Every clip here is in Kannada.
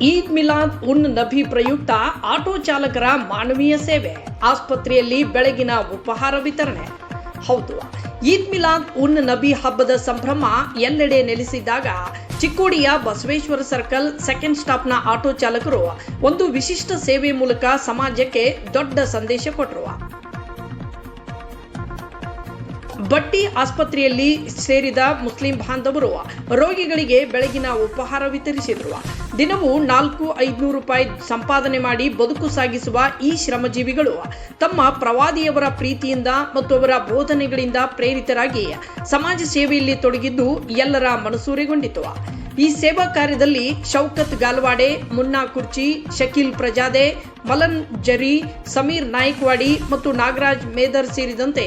ಈದ್ ಮಿಲಾದ್ ಉನ್ ನಭಿ ಪ್ರಯುಕ್ತ ಆಟೋ ಚಾಲಕರ ಮಾನವೀಯ ಸೇವೆ. ಆಸ್ಪತ್ರೆಯಲ್ಲಿ ಬೆಳಗಿನ ಉಪಹಾರ ವಿತರಣೆ. ಹೌದು, ಈದ್ ಮಿಲಾದ್ ಉನ್ ನಬಿ ಹಬ್ಬದ ಸಂಭ್ರಮ ಎಲ್ಲೆಡೆ ನೆಲೆಸಿದ್ದಾಗ ಚಿಕ್ಕೋಡಿಯ ಬಸವೇಶ್ವರ ಸರ್ಕಲ್ ಸೆಕೆಂಡ್ ಸ್ಟಾಪ್ನ ಆಟೋ ಚಾಲಕರು ಒಂದು ವಿಶಿಷ್ಟ ಸೇವೆ ಮೂಲಕ ಸಮಾಜಕ್ಕೆ ದೊಡ್ಡ ಸಂದೇಶ ಕೊಟ್ಟರು. ಬಟ್ಟಿ ಆಸ್ಪತ್ರೆಯಲ್ಲಿ ಸೇರಿದ ಮುಸ್ಲಿಂ ಬಾಂಧವರು ರೋಗಿಗಳಿಗೆ ಬೆಳಗಿನ ಉಪಹಾರ ವಿತರಿಸಿದ್ರು. ದಿನವೂ ನಾಲ್ಕು ಐದುನೂರು ರೂಪಾಯಿ ಸಂಪಾದನೆ ಮಾಡಿ ಬದುಕು ಸಾಗಿಸುವ ಈ ಶ್ರಮಜೀವಿಗಳು ತಮ್ಮ ಪ್ರವಾದಿಯವರ ಪ್ರೀತಿಯಿಂದ ಮತ್ತು ಅವರ ಬೋಧನೆಗಳಿಂದ ಪ್ರೇರಿತರಾಗಿ ಸಮಾಜ ಸೇವೆಯಲ್ಲಿ ತೊಡಗಿದ್ದು ಎಲ್ಲರ ಮನಸೂರೆಗೊಂಡಿತು. ಈ ಸೇವಾ ಕಾರ್ಯದಲ್ಲಿ ಶೌಕತ್ ಗಾಲ್ವಾಡೆ, ಮುನ್ನಾ ಕುರ್ಚಿ, ಶಕೀಲ್ ಪ್ರಜಾದೆ, ಮಲನ್ ಜರಿ, ಸಮೀರ್ ನಾಯ್ಕವಾಡಿ ಮತ್ತು ನಾಗರಾಜ್ ಮೇದರ್ ಸೇರಿದಂತೆ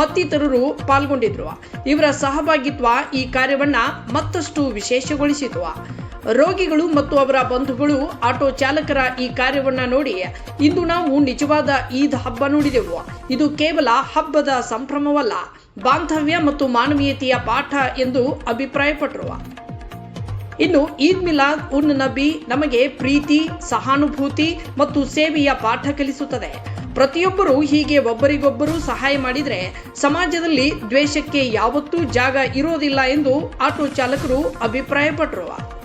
ಮತ್ತಿತರರು ಪಾಲ್ಗೊಂಡಿದ್ರು. ಇವರ ಸಹಭಾಗಿತ್ವ ಈ ಕಾರ್ಯವನ್ನ ಮತ್ತಷ್ಟು ವಿಶೇಷಗೊಳಿಸಿತು. ರೋಗಿಗಳು ಮತ್ತು ಅವರ ಬಂಧುಗಳು, ಆಟೋ ಚಾಲಕರ ಈ ಕಾರ್ಯವನ್ನ ನೋಡಿ ಇಂದು ನಾವು ನಿಜವಾದ ಈದ್ ಹಬ್ಬ ನೋಡಿದೆವು. ಇದು ಕೇವಲ ಹಬ್ಬದ ಸಂಭ್ರಮವಲ್ಲ, ಬಾಂಧವ್ಯ ಮತ್ತು ಮಾನವೀಯತೆಯ ಪಾಠ ಎಂದು ಅಭಿಪ್ರಾಯಪಟ್ಟರು ಇನ್ನು ಈದ್ ಮಿಲಾದ್ ಉನ್ ನಬಿ ನಮಗೆ ಪ್ರೀತಿ, ಸಹಾನುಭೂತಿ ಮತ್ತು ಸೇವೆಯ ಪಾಠ ಕಲಿಸುತ್ತದೆ. ಪ್ರತಿಯೊಬ್ಬರು ಹೀಗೆ ಒಬ್ಬರಿಗೊಬ್ಬರು ಸಹಾಯ ಮಾಡಿದರೆ ಸಮಾಜದಲ್ಲಿ ದ್ವೇಷಕ್ಕೆ ಯಾವತ್ತೂ ಜಾಗ ಇರೋದಿಲ್ಲ ಎಂದು ಆಟೋ ಚಾಲಕರು ಅಭಿಪ್ರಾಯಪಟ್ಟರು